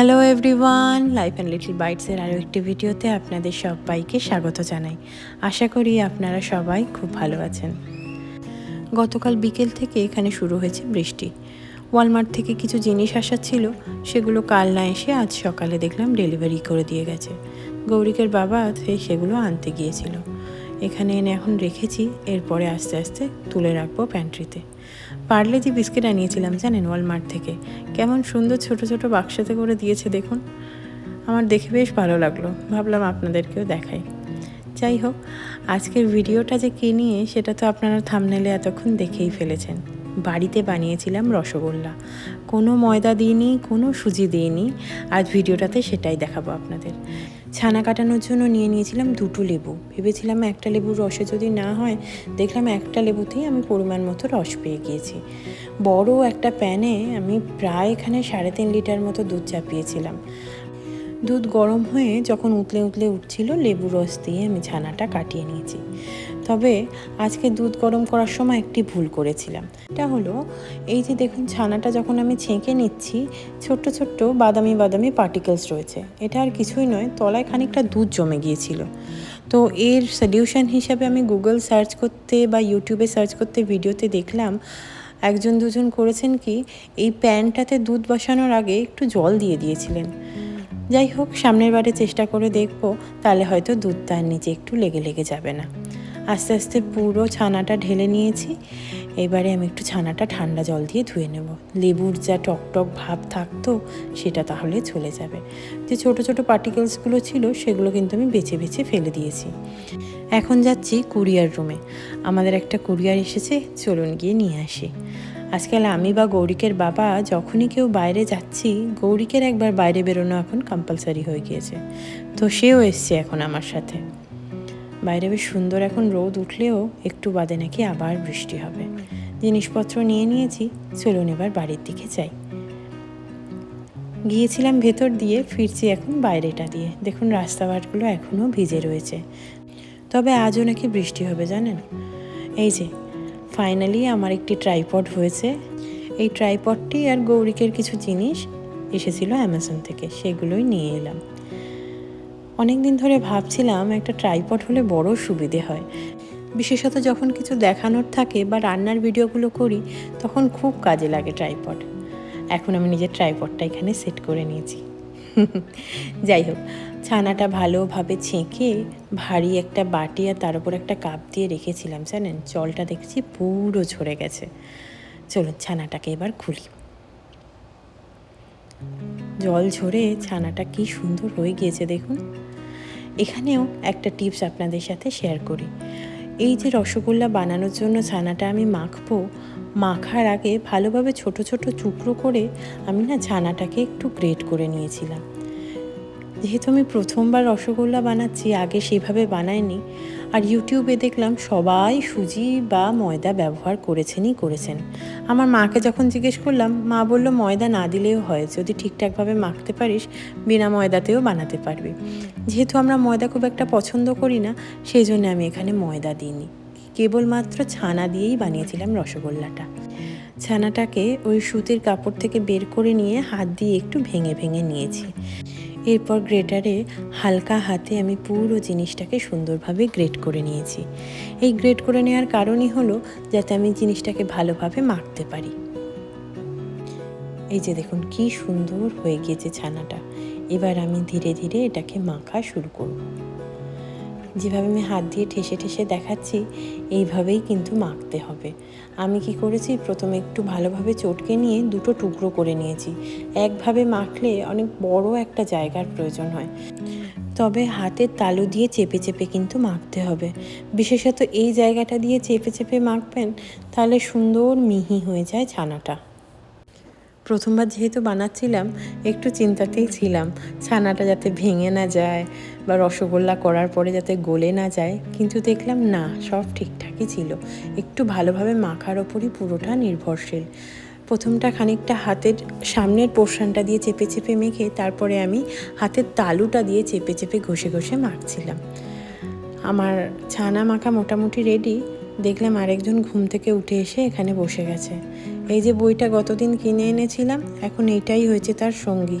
Hello everyone life and little বাইটসের আরও একটি ভিডিওতে আপনাদের সবাইকে স্বাগত জানাই। আশা করি আপনারা সবাই খুব ভালো আছেন। গতকাল বিকেল থেকে এখানে শুরু হয়েছে বৃষ্টি। ওয়ালমার্ট থেকে কিছু জিনিস আসার ছিল, সেগুলো কাল না এসে আজ সকালে দেখলাম ডেলিভারি করে দিয়ে গেছে। গৌরিকের বাবা সে সেগুলো আনতে গিয়েছিল। এখানে এনে এখন রেখেছি, এরপরে আস্তে আস্তে তুলে রাখব প্যান্ট্রিতে পার্লে যে বিস্কিট আনিয়েছিলাম জানেন ওয়ালমার্ট থেকে। কেমন সুন্দর ছোট ছোট বাক্সাতে করে দিয়েছে দেখুন। আমার দেখে বেশ ভালো লাগল। ভাবলাম আপনাদেরকেও দেখাই। যাই হোক, আজকের ভিডিওটা যে কী নিয়ে, সেটা তো আপনারা থামনেলে এতক্ষণ দেখেই ফেলেছেন। বাড়িতে বানিয়েছিলাম রসগোল্লা। কোনো ময়দা দিইনি, কোনো সুজি দিইনি। আজ ভিডিওটাতে সেটাই দেখাবো আপনাদের। ছানা কাটানোর জন্য নিয়ে নিয়েছিলাম দুটো লেবু। ভেবেছিলাম একটা লেবুর রসে যদি না হয়, দেখলাম একটা লেবুতেই আমি পরিমাণ মতো রস পেয়ে গিয়েছি। বড় একটা প্যানে আমি প্রায় এখানে সাড়ে তিন লিটার মতো দুধ চাপিয়েছিলাম। দুধ গরম হয়ে যখন উতলে উতলে উঠছিল লেবু রস দিয়ে আমি ছানাটা কাটিয়ে নিয়েছি। তবে আজকে দুধ গরম করার সময় একটি ভুল করেছিলাম। এটা হলো, এই যে দেখুন ছানাটা যখন আমি ছেঁকে নিচ্ছি, ছোট্ট ছোট্ট বাদামি বাদামি পার্টিকেলস রয়েছে। এটা আর কিছুই নয়, তলায় খানিকটা দুধ জমে গিয়েছিল। তো এর সলিউশন হিসাবে আমি গুগল সার্চ করতে বা ইউটিউবে সার্চ করতে ভিডিওতে দেখলাম, একজন দুজন করেছেন কি, এই প্যানটাতে দুধ বসানোর আগে একটু জল দিয়ে দিয়েছিলেন। যাই হোক, সামনের বারে চেষ্টা করে দেখব, তাহলে হয়তো দুধ তার নিচে একটু লেগে লেগে যাবে না। আস্তে আস্তে পুরো ছানাটা ঢেলে নিয়েছি। এবারে আমি একটু ছানাটা ঠান্ডা জল দিয়ে ধুয়ে নেব। লেবুর যা টক টক ভাব থাকতো, সেটা তাহলে চলে যাবে। যে ছোট ছোট পার্টিকেলসগুলো ছিল, সেগুলো কিন্তু আমি বেছে বেছে ফেলে দিয়েছি। এখন যাচ্ছি কুরিয়ার রুমে আমাদের একটা কুরিয়ার এসেছে, চলুন গিয়ে নিয়ে আসি। আজকাল আমি বা গৌরিকের বাবা যখনই কেউ বাইরে যাচ্ছি, গৌরিকের একবার বাইরে বেরোনো এখন কম্পালসারি হয়ে গিয়েছে। তো সেও এসছে এখন আমার সাথে। বাইরে বেশ সুন্দর এখন রোদ উঠলেও একটু বাদে নাকি আবার বৃষ্টি হবে। জিনিসপত্র নিয়ে নিয়েছি, চলুন এবার বাড়ির দিকে যাই। গিয়েছিলাম ভেতর দিয়ে, ফিরছি এখন বাইরেটা দিয়ে। দেখুন, রাস্তাঘাটগুলো এখনও ভিজে রয়েছে। তবে আজও নাকি বৃষ্টি হবে, জানেন? এই যে ফাইনালি আমার একটি ট্রাইপড হয়েছে। এই ট্রাইপডটি আর গৌরিকের কিছু জিনিস এসেছিল অ্যামাজন থেকে, সেগুলোই নিয়ে এলাম। অনেক দিন ধরে ভাবছিলাম একটা ট্রাইপড হলে বড় সুবিধে হয়। বিশেষত যখন কিছু দেখানোর থাকে বা রান্নার ভিডিওগুলো করি, তখন খুব কাজে লাগে ট্রাইপড এখন আমি নিজের ট্রাইপডটা এখানে সেট করে নিয়েছি। যাই হোক, ছানাটা ভালোভাবে ছেঁকে ভারী একটা বাটি আর তার উপর একটা কাপ দিয়ে রেখেছিলাম, জানেন? জলটা দেখছি পুরো ঝরে গেছে। চলুন ছানাটাকে এবার খুলি। জল ঝরে ছানাটা কি সুন্দর হয়ে গিয়েছে, দেখুন। এখানেও একটা টিপস আপনাদের সাথে শেয়ার করি। এই যে রসগোল্লা বানানোর জন্য ছানাটা আমি মাখবো, মাখার আগে ভালোভাবে ছোট ছোট টুকরো করে আমি না ছানাটাকে একটু গ্রেট করে নিয়েছিলাম। যেহেতু আমি প্রথমবার রসগোল্লা বানাচ্ছি, আগে সেভাবে বানাইনি। আর ইউটিউবে দেখলাম সবাই সুজি বা ময়দা ব্যবহার করেছেনই করেছেন। আমার মাকে যখন জিজ্ঞেস করলাম, মা বলল, ময়দা না দিলেও হয়, যদি ঠিকঠাকভাবে মাখতে পারিস, বিনা ময়দাতেও বানাতে পারবি। যেহেতু আমরা ময়দা খুব একটা পছন্দ করি না, সেই জন্য আমি এখানে ময়দা দিইনি। কেবলমাত্র ছানা দিয়েই বানিয়েছিলাম রসগোল্লাটা। ছানাটাকে ওই সুতির কাপড় থেকে বের করে নিয়ে হাত দিয়ে একটু ভেঙে ভেঙে নিয়েছি। এরপর গ্রেটারে হালকা হাতে আমি পুরো জিনিসটাকে সুন্দরভাবে গ্রেট করে নিয়েছি। এই গ্রেট করে নেওয়ার কারণই হলো যাতে আমি জিনিসটাকে ভালোভাবে মাখতে পারি। এই যে দেখুন, কি সুন্দর হয়ে গিয়েছে ছানাটা। এবার আমি ধীরে ধীরে এটাকে মাখা শুরু করব। যেভাবে আমি হাত দিয়ে ঠেসে ঠেসে দেখাচ্ছি, এইভাবেই কিন্তু মাখতে হবে। আমি কি করেছি? প্রথমে একটু ভালোভাবে চটকে নিয়ে দুটো টুকরো করে নিয়েছি। একভাবে মাখলে অনেক বড় একটা জায়গার প্রয়োজন হয়। তবে হাতের তালু দিয়ে চেপে চেপে কিন্তু মাখতে হবে। বিশেষত এই জায়গাটা দিয়ে চেপে চেপে মাখবেন, তাহলে সুন্দর মিহি হয়ে যায় ছানাটা। প্রথমবার যেহেতু বানাচ্ছিলাম, একটু চিন্তাতেই ছিলাম, ছানাটা যাতে ভেঙে না যায় বা রসগোল্লা করার পরে যাতে গলে না যায়, কিন্তু দেখলাম না, সব ঠিকঠাকই ছিল। একটু ভালোভাবে মাখার ওপরই পুরোটা নির্ভরশীল। প্রথমটা খানিকটা হাতের সামনের পোর্শনটা দিয়ে চেপে চেপে মেখে, তারপরে আমি হাতের তালুটা দিয়ে চেপে চেপে ঘষে ঘষে মাখছিলাম। আমার ছানা মাখা মোটামুটি রেডি দেখলাম আরেকজন ঘুম থেকে উঠে এসে এখানে বসে গেছে। এই যে বইটা গতদিন কিনে এনেছিলাম, এখন এইটাই হয়েছে তার সঙ্গী।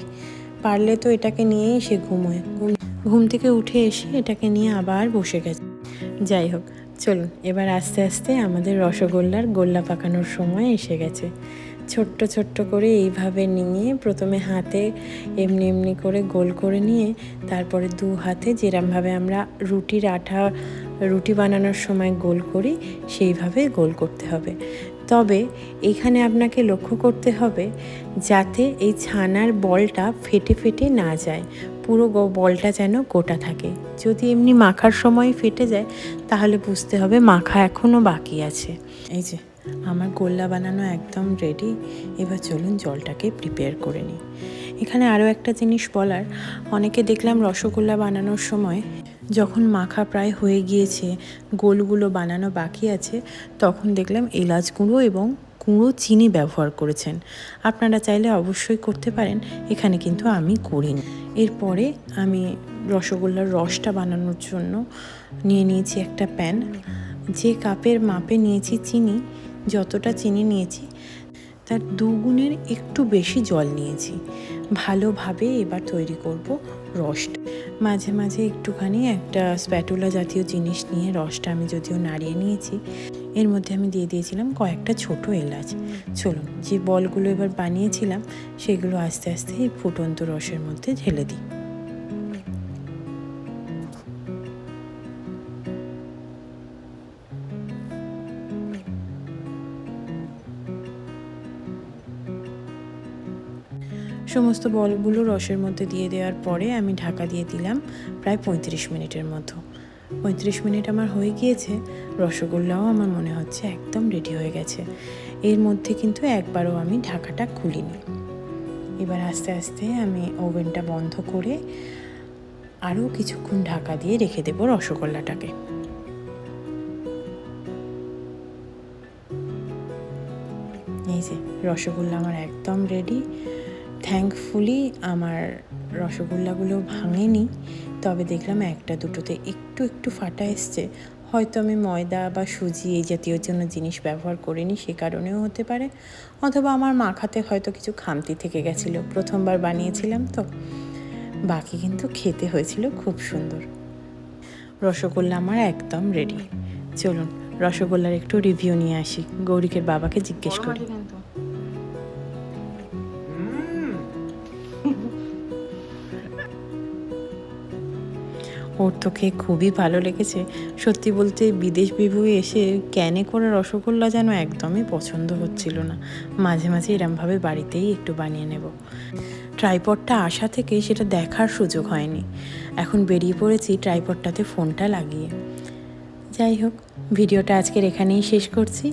পারলে তো এটাকে নিয়েই সে ঘুমোয়। ঘুম ঘুম থেকে উঠে এসে এটাকে নিয়ে আবার বসে গেছে। যাই হোক, চলুন, এবার আস্তে আস্তে আমাদের রসগোল্লার গোল্লা পাকানোর সময় এসে গেছে। ছোট্ট ছোট্ট করে এইভাবে নিয়ে প্রথমে হাতে এমনি এমনি করে গোল করে নিয়ে তারপরে দু হাতে যেরমভাবে আমরা রুটির আঠা, রুটি বানানোর সময় গোল করি, সেইভাবে গোল করতে হবে। তবে এখানে আপনাকে লক্ষ্য করতে হবে যাতে এই ছানার বলটা ফেটে ফেটে না যায়। পুরো বলটা যেন গোটা থাকে। যদি এমনি মাখার সময় ফেটে যায়, তাহলে বুঝতে হবে মাখা এখনও বাকি আছে। এই যে, আমার গোল্লা বানানো একদম রেডি এবার চলুন জলটাকে প্রিপেয়ার করে নিই। এখানে আরও একটা জিনিস বলার। অনেকে দেখলাম রসগোল্লা বানানোর সময় যখন মাখা প্রায় হয়ে গিয়েছে, গোলগুলো বানানো বাকি আছে, তখন দেখলাম এলাচ গুঁড়ো এবং গুঁড়ো চিনি ব্যবহার করেছেন। আপনারা চাইলে অবশ্যই করতে পারেন, এখানে কিন্তু আমি করিনি এরপরে আমি রসগোল্লার রসটা বানানোর জন্য নিয়ে নিয়েছি একটা প্যান। যে কাপের মাপে নিয়েছি চিনি, যতটা চিনি নিয়েছি, তার দুগুণের একটু বেশি জল নিয়েছি। ভালোভাবে এবার তৈরি করব রসটা। মাঝে মাঝে একটুখানি একটা স্প্যাটুলা জাতীয় জিনিস নিয়ে রসটা আমি যদিও নাড়িয়ে নিয়েছি, এর মধ্যে আমি দিয়ে দিয়েছিলাম কয়েকটা ছোট এলাচ। চলুন, যে বলগুলো এবার বানিয়েছিলাম, সেগুলো আস্তে আস্তে এই ফুটন্ত রসের মধ্যে ঢেলে দিই। সমস্ত বলগুলো রসের মধ্যে দিয়ে দেওয়ার পরে আমি ঢাকা দিয়ে দিলাম প্রায় পঁয়ত্রিশ মিনিটের মতো। পঁয়ত্রিশ মিনিট আমার হয়ে গিয়েছে, রসগোল্লাও আমার মনে হচ্ছে একদম রেডি হয়ে গেছে। এর মধ্যে কিন্তু একবারও আমি ঢাকাটা খুলিনি। এবার আস্তে আস্তে আমি ওভেনটা বন্ধ করে আরও কিছুক্ষণ ঢাকা দিয়ে রেখে দেবো রসগোল্লাটাকে। এই যে, রসগোল্লা আমার একদম রেডি থ্যাঙ্কফুলি আমার রসগোল্লাগুলো ভাঙেনি তবে দেখলাম একটা দুটোতে একটু একটু ফাটা এসছে। হয়তো আমি ময়দা বা সুজি এই জাতীয় জন্য জিনিস ব্যবহার করিনি সে কারণেও হতে পারে। অথবা আমার মাখাতে হয়তো কিছু খামতি থেকে গেছিল প্রথমবার বানিয়েছিলাম তো। বাকি কিন্তু খেতে হয়েছিল খুব সুন্দর। রসগোল্লা আমার একদম রেডি চলুন রসগোল্লার একটু রিভিউ নিয়ে আসি। গৌরিকের বাবাকে জিজ্ঞেস করি। ওর তো খেয়ে খুবই ভালো লেগেছে। সত্যি বলতে বিদেশ বিভু এসে ক্যানে করে রসগোল্লা যেন একদমই পছন্দ হচ্ছিল না। মাঝে মাঝে এরমভাবে বাড়িতেই একটু বানিয়ে নেব। ট্রাইপডটা আসা থেকে সেটা দেখার সুযোগ হয়নি। এখন বেরিয়ে পড়েছি ট্রাইপডটাতে ফোনটা লাগিয়ে। যাই হোক, ভিডিওটা আজকের এখানেই শেষ করছি।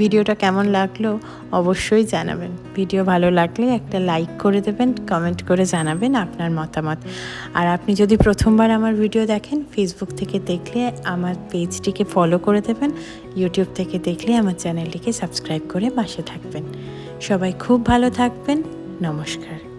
ভিডিওটা কেমন লাগল অবশ্যই জানাবেন। ভিডিও ভালো লাগলে একটা লাইক করে দেবেন কমেন্ট করে জানাবেন আপনার মতামত। আর আপনি যদি প্রথমবার আমার ভিডিও দেখেন ফেসবুক থেকে দেখলে আমার পেজটিকে ফলো করে দেবেন ইউটিউব থেকে দেখলে আমার চ্যানেলটিকে সাবস্ক্রাইব করে পাশে থাকবেন। সবাই খুব ভালো থাকবেন, নমস্কার।